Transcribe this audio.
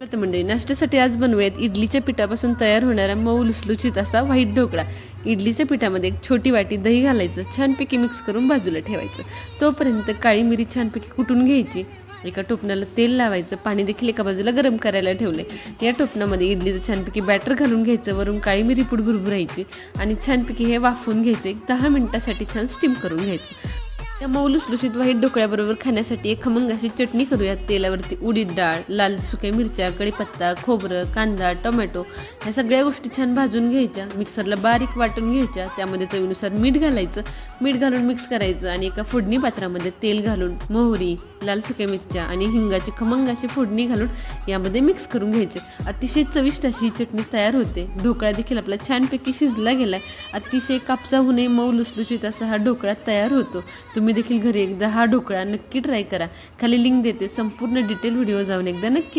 तर मंडळी नाश्त्यासाठी आज बनवूयात इडलीच्या पिठापासून तयार होणारा मऊ लुसलुचित असा व्हाईट ढोकळा. इडलीच्या पिठामध्ये एक छोटी वाटी दही घालायचं छानपैकी मिक्स करून बाजूला ठेवायचं. तोपर्यंत काळी मिरी छानपैकी कुटून घ्यायची. एका टोपणाला तेल लावायचं पाणी देखील एका बाजूला गरम करायला ठेवले या टोपणामध्ये इडलीचं छानपैकी बॅटर घालून घ्यायचं वरून काळी मिरी पूड भुरभुरायची आणि छानपैकी हे वाफवून घ्यायचं एक दहा मिनिटासाठी छान स्टीम करून घ्यायचं. त्या मऊ लुसलुशीत व्हाईट ढोकळ्याबरोबर खाण्यासाठी एक खमंग अशी चटणी करूयात. तेलावरती उडीद डाळ लाल सुक्या मिरच्या कढीपत्ता खोबरं कांदा टोमॅटो ह्या सगळ्या गोष्टी छान भाजून घ्यायच्या मिक्सरला बारीक वाटून घ्यायच्या त्यामध्ये चवीनुसार मीठ घालायचं. मीठ घालून मिक्स करायचं आणि एका फोडणी पात्रामध्ये तेल घालून मोहरी लाल सुक्या मिरच्या आणि हिंगाची खमंग अशी फोडणी घालून यामध्ये मिक्स करून घ्यायचे. अतिशय चविष्ट अशी ही चटणी तयार होते. ढोकळा देखील आपला छानपैकी शिजला गेलाय. अतिशय कापसा होणे मऊ लुसलुशीत असा हा ढोकळा तयार होतो. तुम्ही तुम्ही देखील घरी एकदा हा ढोकळा नक्की ट्राय करा. खाली लिंक देते संपूर्ण डिटेल व्हिडिओ जाऊन एकदा नक्की